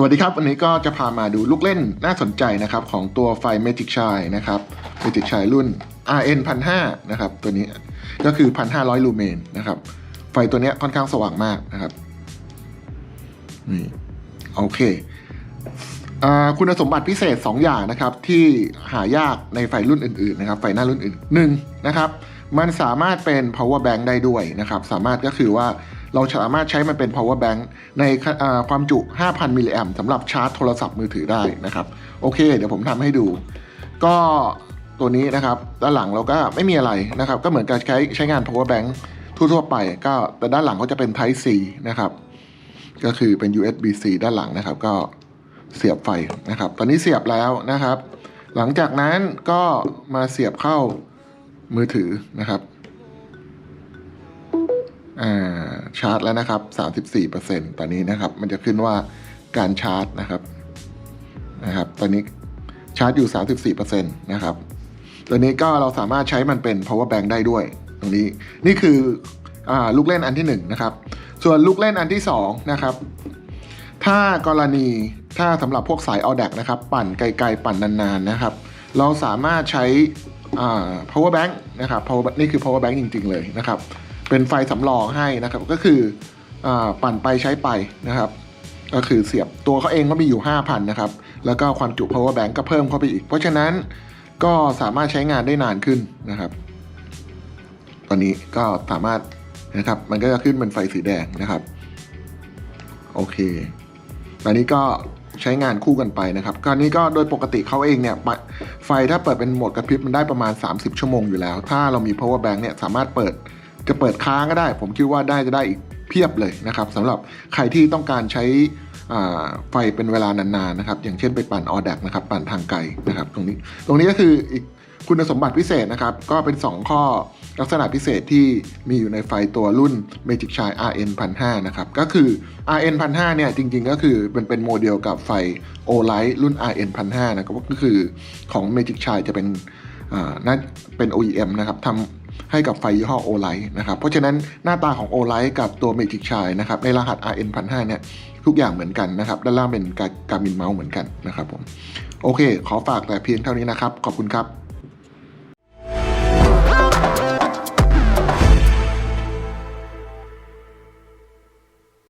สวัสดีครับ วันนี้ก็จะพามาดูลูกเล่นน่าสนใจนะครับ ของตัวไฟ Magic Shine นะครับ Magic Shine รุ่น RN 1005นะครับ ตัวนี้ก็คือ 1,500 ลูเมนนะครับ ไฟตัวนี้ค่อนข้างสว่างมากนะครับนี่โอเคอ่าคุณสมบัติพิเศษ 2 อย่างนะครับ ที่หายากในไฟรุ่นอื่นๆนะครับไฟหน้ารุ่นอื่นหนึ่งนะครับ มันสามารถเป็น power bank ได้ด้วยนะครับ สามารถก็คือว่า เราสามารถใช้มันเป็น power bank ในความจุ 5,000 มิลลิแอมสำหรับชาร์จโทรศัพท์มือถือได้นะครับ โอเค เดี๋ยวผมทำให้ดู ก็ตัวนี้นะครับ ด้านหลังเราก็ไม่มีอะไรนะครับ ก็เหมือนกับใช้ใช้งาน power bank ทั่วๆไป ก็แต่ด้านหลังก็จะเป็น Type C นะครับ ก็คือเป็น USB-C ด้านหลังนะครับ ก็เสียบไฟนะครับ ตอนนี้เสียบแล้วนะครับ หลังจากนั้นก็มาเสียบเข้ามือถือนะครับ ชาร์จแล้วนะครับ34%ตอนนี้นะครับ มันจะขึ้นว่าการชาร์จนะครับนะครับ ตอนนี้ชาร์จอยู่ 34%นะครับตัวนี้ก็เราสามารถใช้มันเป็น power bank ได้ด้วย ตรงนี้นี่คืออลูกเล่นอันที่หนึ่งนะครับ ส่วนลูกเล่นอันที่สองนะครับ ถ้ากรณีถ้าสำหรับพวกสาย a u d a c นะครับ ปั่นไกลๆปั่นนานๆนะครับ เราสามารถใช้ power bank นะครับ power bank นี่คือ power bank จริง ๆ เลยนะครับ เป็นไฟสำรองให้นะครับ ก็คืออปั่นไปใช้ไปนะครับ ก็คือเสียบตัวเขาเองก็มีอยู่ 5,000 นะครับ แล้วก็ความจุ power bank ก็เพิ่มเข้าไปอีก เพราะฉะนั้นก็สามารถใช้งานได้นานขึ้นนะครับ ตอนนี้ก็สามารถนะครับ มันก็จะขึ้นเป็นไฟสีแดงนะครับ โอเคตอนนี้ก็ใช้งานคู่กันไปนะครับก็นี้ก็โดยปกติเขาเองเนี่ยไฟถ้าเปิดเป็นโหมดกระพริบมันได้ประมาณ 30 ชั่วโมงอยู่แล้ว ถ้าเรามี power bank เนี่ยสามารถเปิด จะเปิดค้างก็ได้ ผมคิดว่าได้จะได้อีกเพียบเลยนะครับสำหรับใครที่ต้องการใช้ไฟเป็นเวลานานๆนะครับ อย่างเช่นไปปั่นออดักนะครับ ปั่นทางไกลนะครับ ตรงนี้ ตรงนี้ก็คืออีกคุณสมบัติพิเศษนะครับ ก็เป็น 2 ข้อลักษณะพิเศษที่มีอยู่ในไฟตัวรุ่น Magic Shine RN 1005นะครับ ก็คือ RN 1005เนี่ย จริงๆ ก็คือเป็นเป็นโมเดลกับไฟ o l i g h t รุ่น RN 1005นะครับก็คือของ Magic Shine จะเป็นอ่าเป็น OEM นะครับทำ ให้กับไฟยี่ห้อโอไลท์นะครับเพราะฉะนั้นหน้าตาของโอไลท์กับตัวเมจิกชายนะครับในรหัส RN 1005เนี่ยทุกอย่างเหมือนกันนะครับด้านล่างเป็นการมินเมาส์เหมือนกันนะครับผมโอเค ขอฝากแต่เพียงเท่านี้นะครับ ขอบคุณครับ